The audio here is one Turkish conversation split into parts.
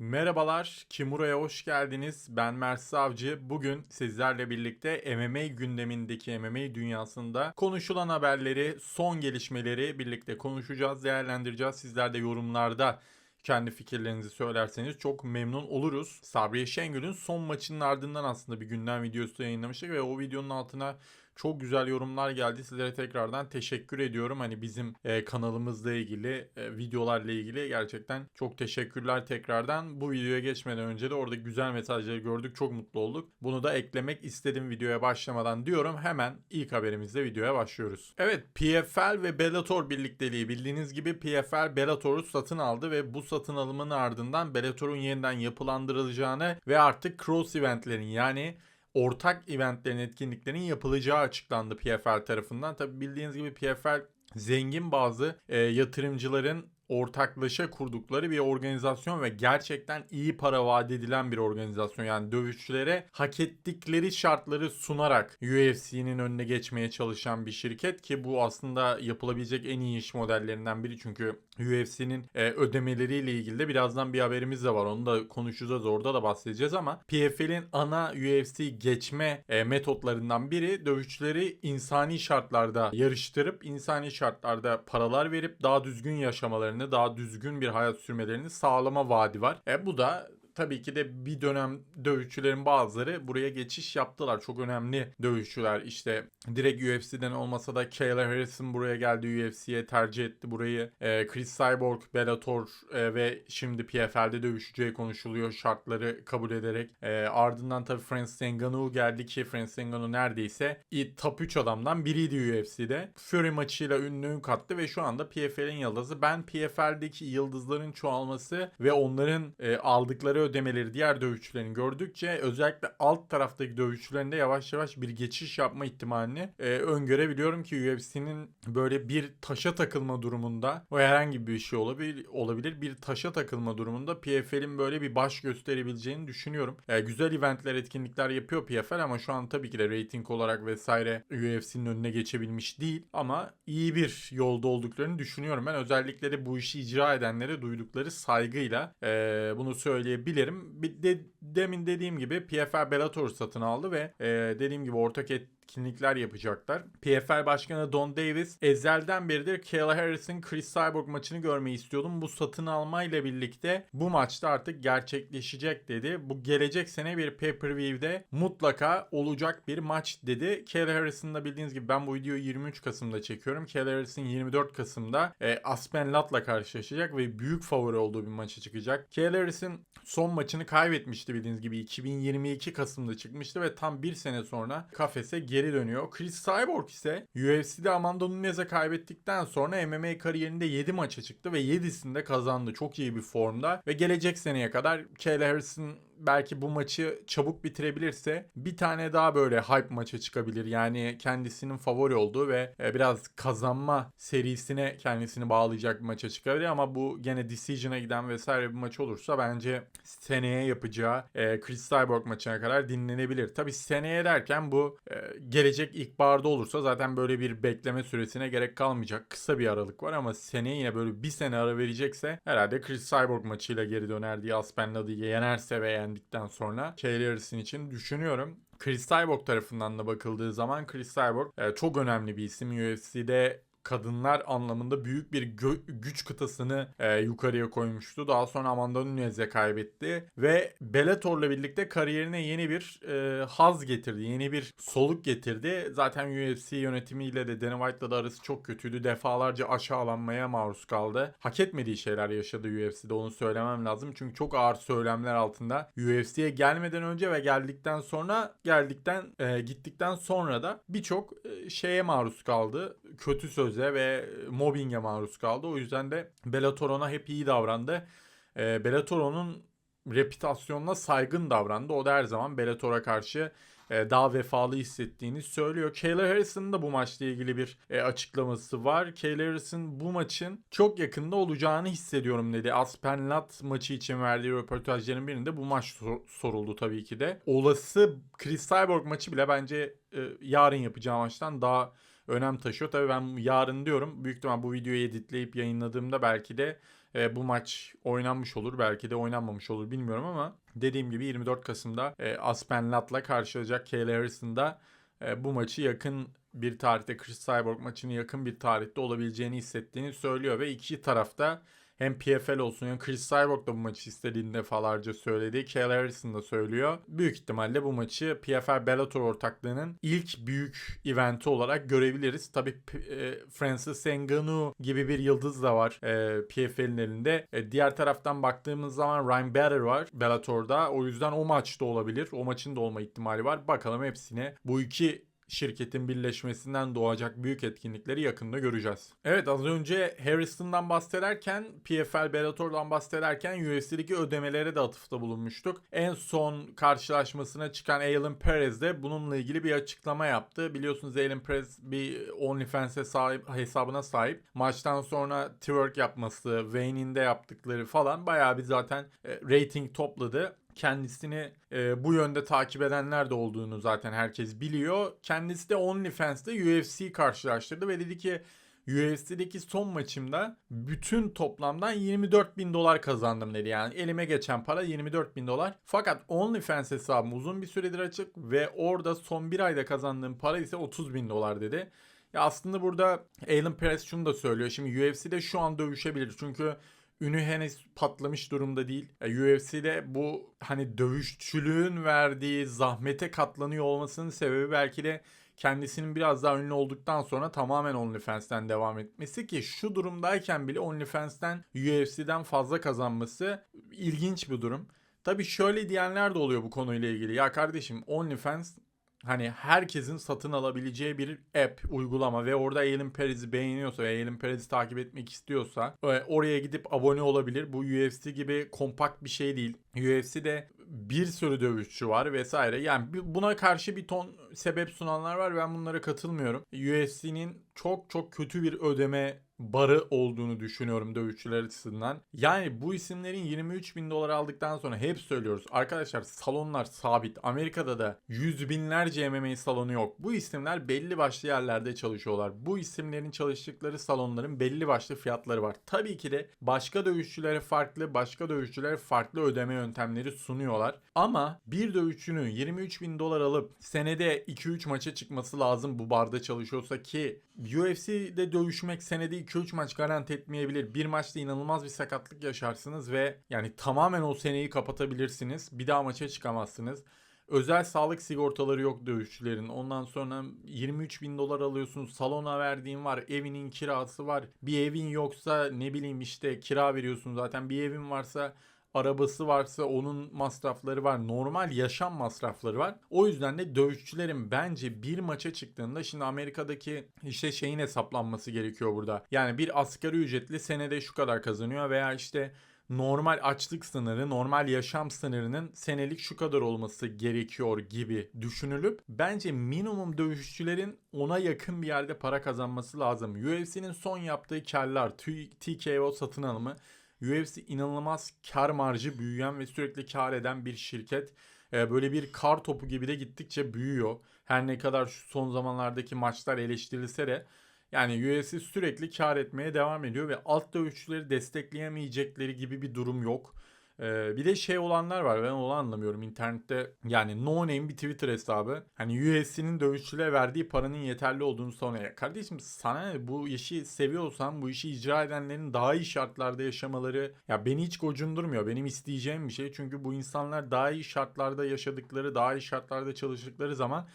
Merhabalar, Kimura'ya hoş geldiniz. Ben Mert Savcı. Bugün sizlerle birlikte MMA gündemindeki MMA dünyasında konuşulan haberleri, son gelişmeleri birlikte konuşacağız, değerlendireceğiz. Sizler de yorumlarda kendi fikirlerinizi söylerseniz çok memnun oluruz. Sabriye Şengül'ün son maçının ardından aslında bir gündem videosu yayınlamıştık ve o videonun altına çok güzel yorumlar geldi. Sizlere tekrardan teşekkür ediyorum. Hani bizim e, kanalımızla ilgili, e, videolarla ilgili gerçekten çok teşekkürler tekrardan. Bu videoya geçmeden önce de orada güzel mesajları gördük. Çok mutlu olduk. Bunu da eklemek istedim videoya başlamadan diyorum. Hemen ilk haberimizle videoya başlıyoruz. Evet PFL ve Bellator birlikteliği bildiğiniz gibi PFL Bellator'u satın aldı ve bu satın alımın ardından Bellator'un yeniden yapılandırılacağını ve artık cross eventlerin yani ortak eventlerin etkinliklerin yapılacağı açıklandı PFL tarafından. Tabi bildiğiniz gibi PFL zengin bazı e, yatırımcıların ortaklaşa kurdukları bir organizasyon ve gerçekten iyi para vaat edilen bir organizasyon. Yani dövüşçülere hak ettikleri şartları sunarak UFC'nin önüne geçmeye çalışan bir şirket ki bu aslında yapılabilecek en iyi iş modellerinden biri çünkü UFC'nin e, ödemeleriyle ilgili de birazdan bir haberimiz de var. Onu da konuşacağız orada da bahsedeceğiz ama PFL'in ana UFC geçme e, metotlarından biri dövüşçüleri insani şartlarda yarıştırıp insani şartlarda paralar verip daha düzgün yaşamalarını, daha düzgün bir hayat sürmelerini sağlama vaadi var. E, bu da tabii ki de bir dönem dövüşçülerin bazıları buraya geçiş yaptılar. Çok önemli dövüşçüler işte direkt UFC'den olmasa da Kayla Harrison buraya geldi UFC'ye tercih etti burayı. E, Chris Cyborg, Bellator e, ve şimdi PFL'de dövüşeceği konuşuluyor şartları kabul ederek. E, ardından tabii Francis Ngannou geldi ki Francis Ngannou neredeyse top 3 adamdan biriydi UFC'de. Fury maçıyla ünlü kattı ve şu anda PFL'in yıldızı. Ben PFL'deki yıldızların çoğalması ve onların e, aldıkları ödemeleri diğer dövüşçülerin gördükçe özellikle alt taraftaki dövüşçülerin de yavaş yavaş bir geçiş yapma ihtimalini e, öngörebiliyorum ki UFC'nin böyle bir taşa takılma durumunda o herhangi bir şey olabilir, olabilir bir taşa takılma durumunda PFL'in böyle bir baş gösterebileceğini düşünüyorum. E, güzel eventler, etkinlikler yapıyor PFL ama şu an tabii ki de rating olarak vesaire UFC'nin önüne geçebilmiş değil ama iyi bir yolda olduklarını düşünüyorum. Ben özellikle de bu işi icra edenlere duydukları saygıyla e, bunu söyleyebilirim dilerim. Bir de, demin dediğim gibi PFL Bellator satın aldı ve e, dediğim gibi ortak et, etkinlikler yapacaklar. PFL Başkanı Don Davis ezelden beridir Kayla Harris'in Chris Cyborg maçını görmeyi istiyordum. Bu satın almayla birlikte bu maçta artık gerçekleşecek dedi. Bu gelecek sene bir pay-per-view'de mutlaka olacak bir maç dedi. Kayla Harris'in de bildiğiniz gibi ben bu videoyu 23 Kasım'da çekiyorum. Kayla Harris'in 24 Kasım'da e, Aspen Lat'la karşılaşacak ve büyük favori olduğu bir maça çıkacak. Kayla Harris'in son maçını kaybetmişti bildiğiniz gibi 2022 Kasım'da çıkmıştı ve tam bir sene sonra kafese geri geri dönüyor. Chris Cyborg ise UFC'de Amanda Nunes'e kaybettikten sonra MMA kariyerinde 7 maça çıktı ve 7'sinde kazandı. Çok iyi bir formda ve gelecek seneye kadar Kayla Harrison belki bu maçı çabuk bitirebilirse bir tane daha böyle hype maça çıkabilir. Yani kendisinin favori olduğu ve e, biraz kazanma serisine kendisini bağlayacak bir maça çıkabilir ama bu gene decision'a giden vesaire bir maç olursa bence seneye yapacağı e, Chris Cyborg maçına kadar dinlenebilir. Tabi seneye derken bu e, gelecek ilkbaharda olursa zaten böyle bir bekleme süresine gerek kalmayacak. Kısa bir aralık var ama seneye yine böyle bir sene ara verecekse herhalde Chris Cyborg maçıyla geri döner diye Aspen Lady'yi yenerse ve yendikten sonra Kayla Harrison için düşünüyorum. Chris Cyborg tarafından da bakıldığı zaman Chris Cyborg e, çok önemli bir isim. UFC'de kadınlar anlamında büyük bir gö- güç kıtasını e, yukarıya koymuştu. Daha sonra Amanda Nunes'e kaybetti ve Bellator'la birlikte kariyerine yeni bir e, haz getirdi. Yeni bir soluk getirdi. Zaten UFC yönetimiyle de Dana White'la da arası çok kötüydü. Defalarca aşağılanmaya maruz kaldı. Hak etmediği şeyler yaşadı UFC'de onu söylemem lazım. Çünkü çok ağır söylemler altında UFC'ye gelmeden önce ve geldikten sonra geldikten e, gittikten sonra da birçok e, şeye maruz kaldı. Kötü söz tacize ve mobbinge maruz kaldı. O yüzden de Bellator ona hep iyi davrandı. E, Bellator onun reputasyonuna saygın davrandı. O da her zaman Bellator'a karşı e, daha vefalı hissettiğini söylüyor. Kayla Harrison'ın da bu maçla ilgili bir e, açıklaması var. Kayla Harrison bu maçın çok yakında olacağını hissediyorum dedi. Aspen Lat maçı için verdiği röportajların birinde bu maç sor- soruldu tabii ki de. Olası Chris Cyborg maçı bile bence e, yarın yapacağı maçtan daha önem taşıyor. Tabii ben yarın diyorum. Büyük ihtimal bu videoyu editleyip yayınladığımda belki de e, bu maç oynanmış olur. Belki de oynanmamış olur bilmiyorum ama dediğim gibi 24 Kasım'da e, Aspen Latt'la karşılayacak Kayla Harrison da e, bu maçı yakın bir tarihte Chris Cyborg maçını yakın bir tarihte olabileceğini hissettiğini söylüyor ve iki tarafta hem PFL olsun hem Chris Cyborg da bu maçı istediğini defalarca söyledi. Kayla Harrison da söylüyor. Büyük ihtimalle bu maçı PFL Bellator ortaklığının ilk büyük eventi olarak görebiliriz. Tabi e, Francis Ngannou gibi bir yıldız da var e, PFL'in elinde. E, diğer taraftan baktığımız zaman Ryan Bader var Bellator'da. O yüzden o maçta olabilir. O maçın da olma ihtimali var. Bakalım hepsine bu iki şirketin birleşmesinden doğacak büyük etkinlikleri yakında göreceğiz. Evet az önce Harrison'dan bahsederken PFL Bellator'dan bahsederken UFC'deki ödemelere de atıfta bulunmuştuk. En son karşılaşmasına çıkan Aylin Perez de bununla ilgili bir açıklama yaptı. Biliyorsunuz Aylin Perez bir OnlyFans'e sahip, hesabına sahip. Maçtan sonra twerk yapması, Wayne'in de yaptıkları falan bayağı bir zaten e, rating topladı kendisini e, bu yönde takip edenler de olduğunu zaten herkes biliyor. Kendisi de OnlyFans'te UFC karşılaştırdı ve dedi ki UFC'deki son maçımda bütün toplamdan 24 bin dolar kazandım dedi. Yani elime geçen para 24 bin dolar. Fakat OnlyFans hesabım uzun bir süredir açık ve orada son bir ayda kazandığım para ise 30 bin dolar dedi. Ya aslında burada Alan Perez şunu da söylüyor. Şimdi UFC'de şu an dövüşebilir. Çünkü ünü henüz patlamış durumda değil. E, UFC'de bu hani dövüşçülüğün verdiği zahmete katlanıyor olmasının sebebi belki de kendisinin biraz daha ünlü olduktan sonra tamamen OnlyFans'ten devam etmesi ki şu durumdayken bile OnlyFans'ten UFC'den fazla kazanması ilginç bir durum. Tabi şöyle diyenler de oluyor bu konuyla ilgili. Ya kardeşim OnlyFans hani herkesin satın alabileceği bir app, uygulama ve orada Aylin Perez'i beğeniyorsa ve Aylin Perez'i takip etmek istiyorsa e, oraya gidip abone olabilir. Bu UFC gibi kompakt bir şey değil. UFC'de bir sürü dövüşçü var vesaire. Yani buna karşı bir ton sebep sunanlar var. Ben bunlara katılmıyorum. UFC'nin çok çok kötü bir ödeme barı olduğunu düşünüyorum dövüşçüler açısından. Yani bu isimlerin 23 bin dolar aldıktan sonra hep söylüyoruz. Arkadaşlar salonlar sabit. Amerika'da da yüz binlerce MMA salonu yok. Bu isimler belli başlı yerlerde çalışıyorlar. Bu isimlerin çalıştıkları salonların belli başlı fiyatları var. Tabii ki de başka dövüşçülere farklı, başka dövüşçülere farklı ödeme yöntemleri sunuyorlar. Ama bir dövüşçünün 23 bin dolar alıp senede 2-3 maça çıkması lazım bu barda çalışıyorsa ki UFC'de dövüşmek senede 2-3 maç garanti etmeyebilir. Bir maçta inanılmaz bir sakatlık yaşarsınız ve yani tamamen o seneyi kapatabilirsiniz. Bir daha maça çıkamazsınız. Özel sağlık sigortaları yok dövüşçülerin. Ondan sonra 23 bin dolar alıyorsun. Salona verdiğin var. Evinin kirası var. Bir evin yoksa ne bileyim işte kira veriyorsun zaten. Bir evin varsa arabası varsa onun masrafları var. Normal yaşam masrafları var. O yüzden de dövüşçülerin bence bir maça çıktığında şimdi Amerika'daki işte şeyin hesaplanması gerekiyor burada. Yani bir asgari ücretli senede şu kadar kazanıyor veya işte normal açlık sınırı, normal yaşam sınırının senelik şu kadar olması gerekiyor gibi düşünülüp bence minimum dövüşçülerin ona yakın bir yerde para kazanması lazım. UFC'nin son yaptığı karlar, TKO satın alımı UFC inanılmaz kar marjı büyüyen ve sürekli kar eden bir şirket. Ee, böyle bir kar topu gibi de gittikçe büyüyor. Her ne kadar şu son zamanlardaki maçlar eleştirilse de yani UFC sürekli kar etmeye devam ediyor ve alt dövüşçüleri destekleyemeyecekleri gibi bir durum yok. Ee, bir de şey olanlar var ben onu anlamıyorum internette yani no name bir Twitter hesabı hani UFC'nin dövüşçülere verdiği paranın yeterli olduğunu savunuyor. Kardeşim sana bu işi seviyorsan bu işi icra edenlerin daha iyi şartlarda yaşamaları ya beni hiç gocundurmuyor. Benim isteyeceğim bir şey çünkü bu insanlar daha iyi şartlarda yaşadıkları daha iyi şartlarda çalıştıkları zaman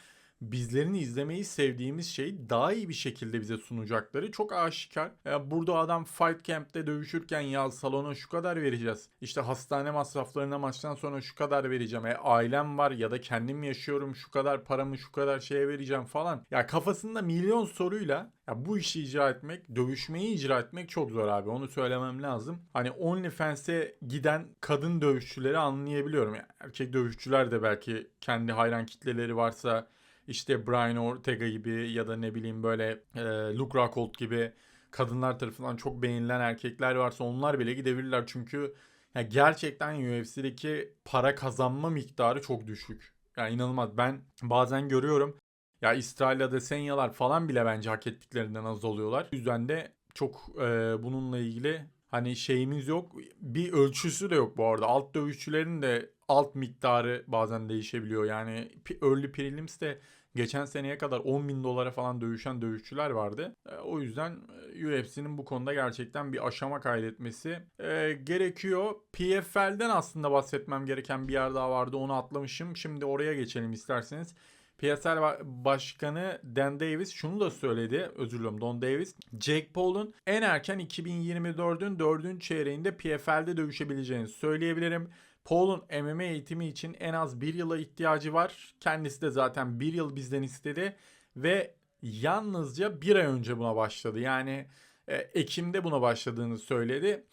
bizlerin izlemeyi sevdiğimiz şeyi daha iyi bir şekilde bize sunacakları çok aşikar. Ya burada adam Fight Camp'te dövüşürken ya salona şu kadar vereceğiz. İşte hastane masraflarına maçtan sonra şu kadar vereceğim. E, ailem var ya da kendim yaşıyorum şu kadar paramı şu kadar şeye vereceğim falan. Ya kafasında milyon soruyla ya bu işi icra etmek, dövüşmeyi icra etmek çok zor abi. Onu söylemem lazım. Hani OnlyFans'e giden kadın dövüşçüleri anlayabiliyorum. Yani erkek dövüşçüler de belki kendi hayran kitleleri varsa işte Brian Ortega gibi ya da ne bileyim böyle e, Luke Rockhold gibi kadınlar tarafından çok beğenilen erkekler varsa onlar bile gidebilirler. Çünkü ya gerçekten UFC'deki para kazanma miktarı çok düşük. Yani inanılmaz. Ben bazen görüyorum ya İsrail Senyalar falan bile bence hak ettiklerinden az oluyorlar. O yüzden de çok e, bununla ilgili Hani şeyimiz yok. Bir ölçüsü de yok bu arada. Alt dövüşçülerin de alt miktarı bazen değişebiliyor. Yani early prelims de geçen seneye kadar 10 bin dolara falan dövüşen dövüşçüler vardı. E, o yüzden e, UFC'nin bu konuda gerçekten bir aşama kaydetmesi e, gerekiyor. PFL'den aslında bahsetmem gereken bir yer daha vardı. Onu atlamışım. Şimdi oraya geçelim isterseniz. PSL Ba- Başkanı Dan Davis şunu da söyledi. Özür diliyorum Don Davis. Jake Paul'un en erken 2024'ün 4. çeyreğinde PFL'de dövüşebileceğini söyleyebilirim. Paul'un MMA eğitimi için en az bir yıla ihtiyacı var. Kendisi de zaten bir yıl bizden istedi ve yalnızca bir ay önce buna başladı. Yani e, Ekim'de buna başladığını söyledi.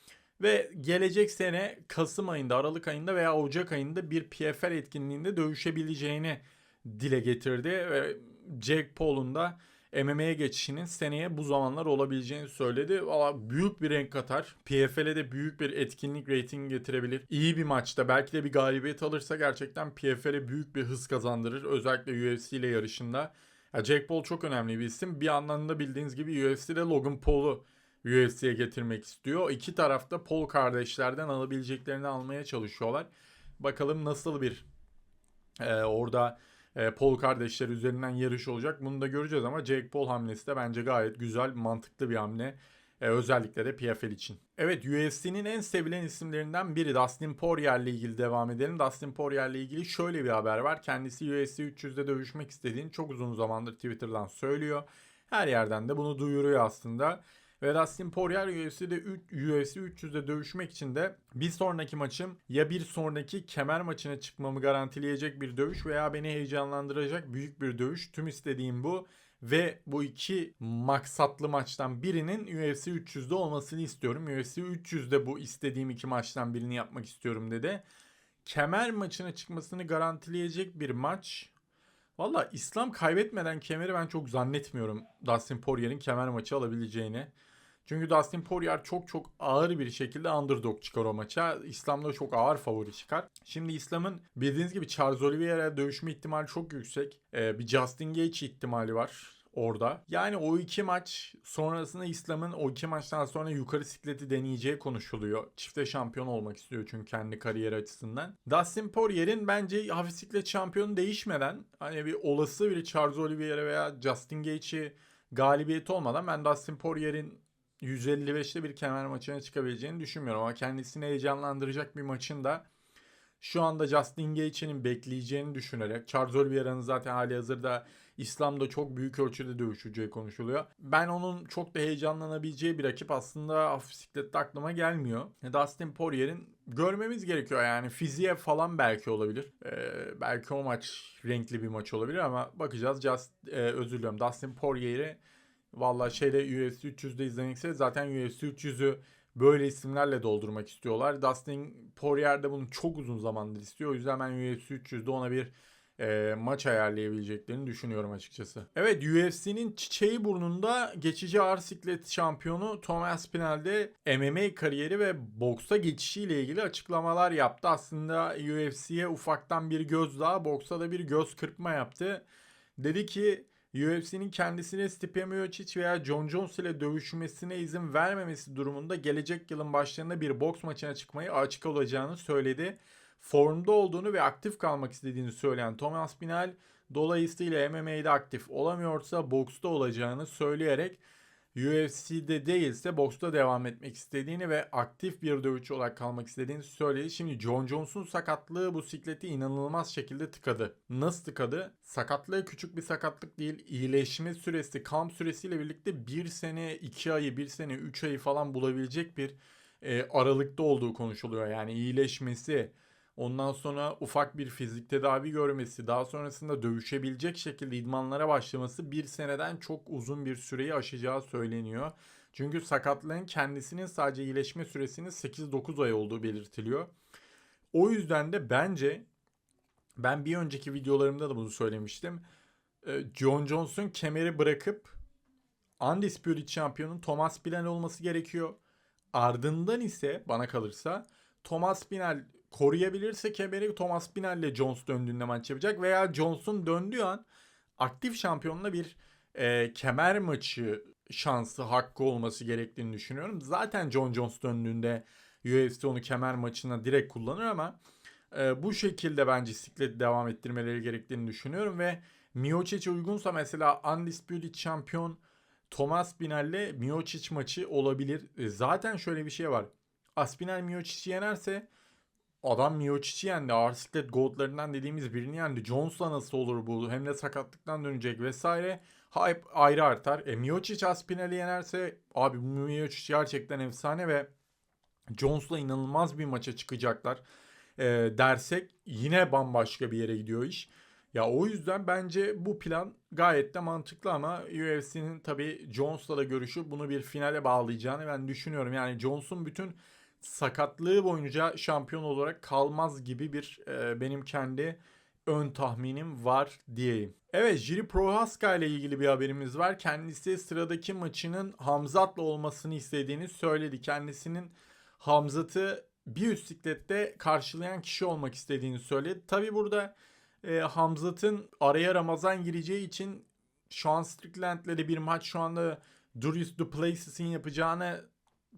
Ve gelecek sene Kasım ayında, Aralık ayında veya Ocak ayında bir PFL etkinliğinde dövüşebileceğini dile getirdi. Ve Jake Paul'un da MMA'ye geçişinin seneye bu zamanlar olabileceğini söyledi. Valla büyük bir renk katar. PFL'e de büyük bir etkinlik rating getirebilir. İyi bir maçta belki de bir galibiyet alırsa gerçekten PFL'e büyük bir hız kazandırır. Özellikle UFC ile yarışında. Ya Jake Paul çok önemli bir isim. Bir anlamda bildiğiniz gibi UFC'de Logan Paul'u UFC'ye getirmek istiyor. İki tarafta Paul kardeşlerden alabileceklerini almaya çalışıyorlar. Bakalım nasıl bir e, orada e, Paul kardeşler üzerinden yarış olacak. Bunu da göreceğiz ama Jake Paul hamlesi de bence gayet güzel, mantıklı bir hamle. E, özellikle de PFL için. Evet UFC'nin en sevilen isimlerinden biri Dustin Poirier ile ilgili devam edelim. Dustin Poirier ile ilgili şöyle bir haber var. Kendisi UFC 300'de dövüşmek istediğini çok uzun zamandır Twitter'dan söylüyor. Her yerden de bunu duyuruyor aslında. Ve Dustin Poirier UFC'de UFC 300'de dövüşmek için de bir sonraki maçım ya bir sonraki kemer maçına çıkmamı garantileyecek bir dövüş veya beni heyecanlandıracak büyük bir dövüş. Tüm istediğim bu ve bu iki maksatlı maçtan birinin UFC 300'de olmasını istiyorum. UFC 300'de bu istediğim iki maçtan birini yapmak istiyorum dedi. Kemer maçına çıkmasını garantileyecek bir maç. Valla İslam kaybetmeden kemeri ben çok zannetmiyorum Dustin Poirier'in kemer maçı alabileceğini. Çünkü Dustin Poirier çok çok ağır bir şekilde underdog çıkar o maça. İslam'da çok ağır favori çıkar. Şimdi İslam'ın bildiğiniz gibi Charles Oliveira dövüşme ihtimali çok yüksek. Ee, bir Justin Gaethje ihtimali var orada. Yani o iki maç sonrasında İslam'ın o iki maçtan sonra yukarı sikleti deneyeceği konuşuluyor. Çifte şampiyon olmak istiyor çünkü kendi kariyeri açısından. Dustin Poirier'in bence hafif siklet şampiyonu değişmeden hani bir olası bir Charles Oliveira veya Justin Gaethje galibiyeti olmadan ben Dustin Poirier'in 155'te bir kemer maçına çıkabileceğini düşünmüyorum ama kendisini heyecanlandıracak bir maçın da şu anda Justin Gaethje'nin bekleyeceğini düşünerek Charles Oliveira'nın zaten hali hazırda İslam'da çok büyük ölçüde dövüşeceği konuşuluyor. Ben onun çok da heyecanlanabileceği bir rakip aslında hafif siklette aklıma gelmiyor. Dustin Poirier'in görmemiz gerekiyor yani fiziğe falan belki olabilir. Ee, belki o maç renkli bir maç olabilir ama bakacağız. Just, e, özür diliyorum Dustin Poirier'i Valla şeyde UFC 300'de izlemekse zaten UFC 300'ü böyle isimlerle doldurmak istiyorlar. Dustin Poirier de bunu çok uzun zamandır istiyor. O yüzden ben UFC 300'de ona bir e, maç ayarlayabileceklerini düşünüyorum açıkçası. Evet UFC'nin çiçeği burnunda geçici ağır siklet şampiyonu Thomas Pinel'de MMA kariyeri ve boksa geçişiyle ilgili açıklamalar yaptı. Aslında UFC'ye ufaktan bir göz daha, boksa da bir göz kırpma yaptı. Dedi ki UFC'nin kendisine Stipe Miocic veya John Jones ile dövüşmesine izin vermemesi durumunda gelecek yılın başlarında bir boks maçına çıkmayı açık olacağını söyledi. Formda olduğunu ve aktif kalmak istediğini söyleyen Thomas Pinal dolayısıyla MMA'de aktif olamıyorsa boksta olacağını söyleyerek UFC'de değilse boksta devam etmek istediğini ve aktif bir dövüşçü olarak kalmak istediğini söyledi. Şimdi John Jones'un sakatlığı bu sikleti inanılmaz şekilde tıkadı. Nasıl tıkadı? Sakatlığı küçük bir sakatlık değil. İyileşme süresi, kamp süresiyle birlikte bir sene, iki ayı, bir sene, üç ayı falan bulabilecek bir e, aralıkta olduğu konuşuluyor. Yani iyileşmesi, Ondan sonra ufak bir fizik tedavi görmesi, daha sonrasında dövüşebilecek şekilde idmanlara başlaması bir seneden çok uzun bir süreyi aşacağı söyleniyor. Çünkü sakatlığın kendisinin sadece iyileşme süresinin 8-9 ay olduğu belirtiliyor. O yüzden de bence ben bir önceki videolarımda da bunu söylemiştim. Ee, John Jones'un kemeri bırakıp Undisputed şampiyonun Thomas Pinal olması gerekiyor. Ardından ise bana kalırsa Thomas Pinal koruyabilirse kemeri Thomas Pinal ile Jones döndüğünde maç yapacak veya Jones'un döndüğü an aktif şampiyonla bir e, kemer maçı şansı, hakkı olması gerektiğini düşünüyorum. Zaten John Jones döndüğünde UFC onu kemer maçına direkt kullanır ama e, bu şekilde bence sikleti devam ettirmeleri gerektiğini düşünüyorum ve Miocic uygunsa mesela Undisputed şampiyon Thomas Binal'le Miocic maçı olabilir. E, zaten şöyle bir şey var. Aspinal Miocic'i yenerse adam Miocic'i yendi. Ağır siklet goldlarından dediğimiz birini yendi. Jones'la nasıl olur bu? Hem de sakatlıktan dönecek vesaire. Hype ayrı artar. E, Miocic Aspinal'i yenerse abi Miocic gerçekten efsane ve Jones'la inanılmaz bir maça çıkacaklar e, dersek yine bambaşka bir yere gidiyor iş. Ya o yüzden bence bu plan gayet de mantıklı ama UFC'nin tabii Jones'la da görüşüp bunu bir finale bağlayacağını ben düşünüyorum. Yani Jones'un bütün sakatlığı boyunca şampiyon olarak kalmaz gibi bir e, benim kendi ön tahminim var diyeyim. Evet Jiri Prohaska ile ilgili bir haberimiz var. Kendisi sıradaki maçının Hamzat'la olmasını istediğini söyledi. Kendisinin Hamzat'ı bir üst siklette karşılayan kişi olmak istediğini söyledi. Tabi burada e, Hamzat'ın araya Ramazan gireceği için Sean Strickland'le de bir maç şu anda Darius Duplessis'in yapacağını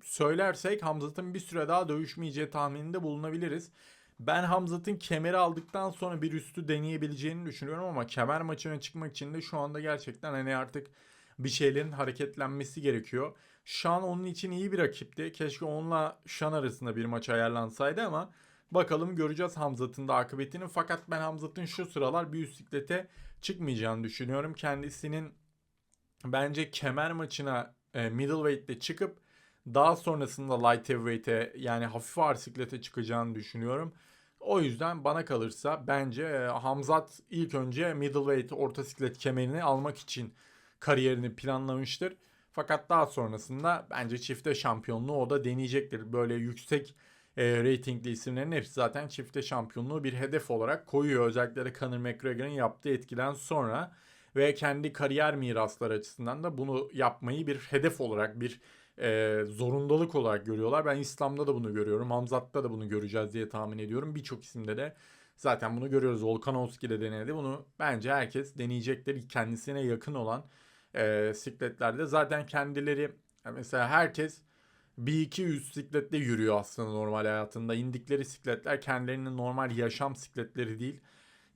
söylersek Hamzat'ın bir süre daha dövüşmeyeceği tahmininde bulunabiliriz. Ben Hamzat'ın kemeri aldıktan sonra bir üstü deneyebileceğini düşünüyorum ama kemer maçına çıkmak için de şu anda gerçekten hani artık bir şeylerin hareketlenmesi gerekiyor. Şan onun için iyi bir rakipti. Keşke onunla Şan arasında bir maç ayarlansaydı ama bakalım göreceğiz Hamzat'ın da akıbetini. Fakat ben Hamzat'ın şu sıralar bir üst siklete çıkmayacağını düşünüyorum. Kendisinin bence kemer maçına e, middleweight'te çıkıp daha sonrasında light heavyweight'e yani hafif ağır siklete çıkacağını düşünüyorum. O yüzden bana kalırsa bence e, Hamzat ilk önce middleweight orta siklet kemerini almak için kariyerini planlamıştır. Fakat daha sonrasında bence çifte şampiyonluğu o da deneyecektir. Böyle yüksek e, reytingli isimlerin hepsi zaten çifte şampiyonluğu bir hedef olarak koyuyor. Özellikle de Conor McGregor'ın yaptığı etkiden sonra ve kendi kariyer mirasları açısından da bunu yapmayı bir hedef olarak bir e, zorundalık olarak görüyorlar. Ben İslam'da da bunu görüyorum. Hamzat'ta da bunu göreceğiz diye tahmin ediyorum. Birçok isimde de zaten bunu görüyoruz. Volkanovski de denedi. Bunu bence herkes deneyecektir. Kendisine yakın olan e, sikletlerde. Zaten kendileri mesela herkes bir iki üst sikletle yürüyor aslında normal hayatında. İndikleri sikletler kendilerinin normal yaşam sikletleri değil.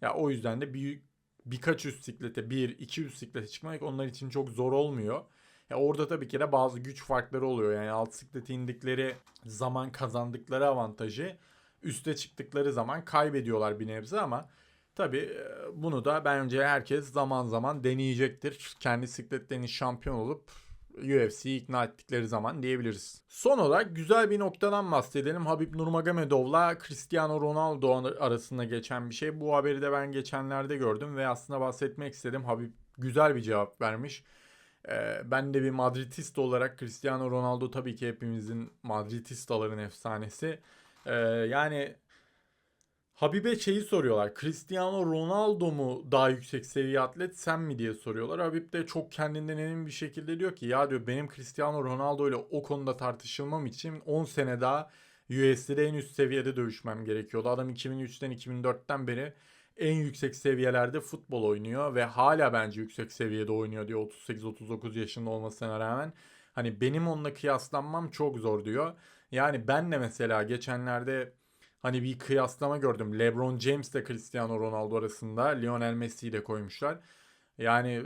Ya o yüzden de bir birkaç üst siklete, bir iki üst siklete çıkmak onlar için çok zor olmuyor. Ya orada tabii ki de bazı güç farkları oluyor. Yani alt siklete indikleri zaman kazandıkları avantajı üste çıktıkları zaman kaybediyorlar bir nebze ama Tabii e, bunu da bence herkes zaman zaman deneyecektir. Kendi sikletlerini şampiyon olup UFC'yi ikna ettikleri zaman diyebiliriz. Son olarak güzel bir noktadan bahsedelim. Habib Nurmagomedov'la Cristiano Ronaldo arasında geçen bir şey. Bu haberi de ben geçenlerde gördüm ve aslında bahsetmek istedim. Habib güzel bir cevap vermiş. Ee, ben de bir Madridist olarak Cristiano Ronaldo tabii ki hepimizin Madridistaların efsanesi. Ee, yani Habib'e şeyi soruyorlar. Cristiano Ronaldo mu daha yüksek seviye atlet sen mi diye soruyorlar. Habib de çok kendinden emin bir şekilde diyor ki ya diyor benim Cristiano Ronaldo ile o konuda tartışılmam için 10 sene daha UFC'de en üst seviyede dövüşmem gerekiyordu. Adam 2003'ten 2004'ten beri en yüksek seviyelerde futbol oynuyor ve hala bence yüksek seviyede oynuyor diyor 38-39 yaşında olmasına rağmen. Hani benim onunla kıyaslanmam çok zor diyor. Yani ben de mesela geçenlerde Hani bir kıyaslama gördüm. LeBron James ile Cristiano Ronaldo arasında Lionel Messi'yi de koymuşlar. Yani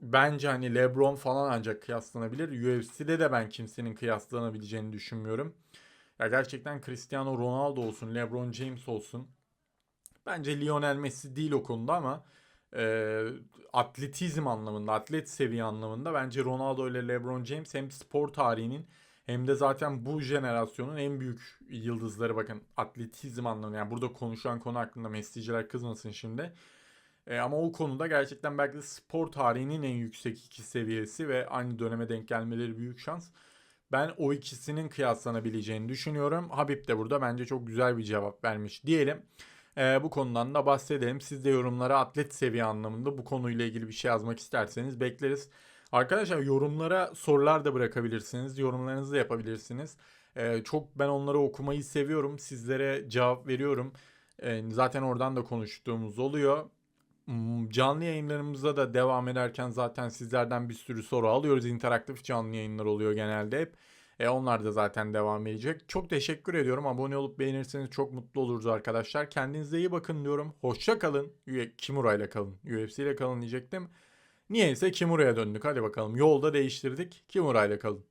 bence hani LeBron falan ancak kıyaslanabilir. UFC'de de ben kimsenin kıyaslanabileceğini düşünmüyorum. Ya gerçekten Cristiano Ronaldo olsun, LeBron James olsun. Bence Lionel Messi değil o konuda ama e, atletizm anlamında, atlet seviye anlamında bence Ronaldo ile LeBron James hem spor tarihinin hem de zaten bu jenerasyonun en büyük yıldızları bakın atletizm anlamında. Yani burada konuşan konu hakkında Messi'ciler kızmasın şimdi. E, ama o konuda gerçekten belki de spor tarihinin en yüksek iki seviyesi ve aynı döneme denk gelmeleri büyük şans. Ben o ikisinin kıyaslanabileceğini düşünüyorum. Habib de burada bence çok güzel bir cevap vermiş diyelim. E, bu konudan da bahsedelim. Siz de yorumlara atlet seviye anlamında bu konuyla ilgili bir şey yazmak isterseniz bekleriz. Arkadaşlar yorumlara sorular da bırakabilirsiniz. Yorumlarınızı da yapabilirsiniz. Ee, çok ben onları okumayı seviyorum. Sizlere cevap veriyorum. Ee, zaten oradan da konuştuğumuz oluyor. Hmm, Canlı yayınlarımıza da devam ederken zaten sizlerden bir sürü soru alıyoruz. İnteraktif canlı yayınlar oluyor genelde hep. E onlar da zaten devam edecek. Çok teşekkür ediyorum. Abone olup beğenirseniz çok mutlu oluruz arkadaşlar. Kendinize iyi bakın diyorum. Hoşça kalın. Kimura ile kalın. UFC ile kalın diyecektim. Niyeyse Kimura'ya döndük. Hadi bakalım. Yolda değiştirdik. Kimura ile kalın.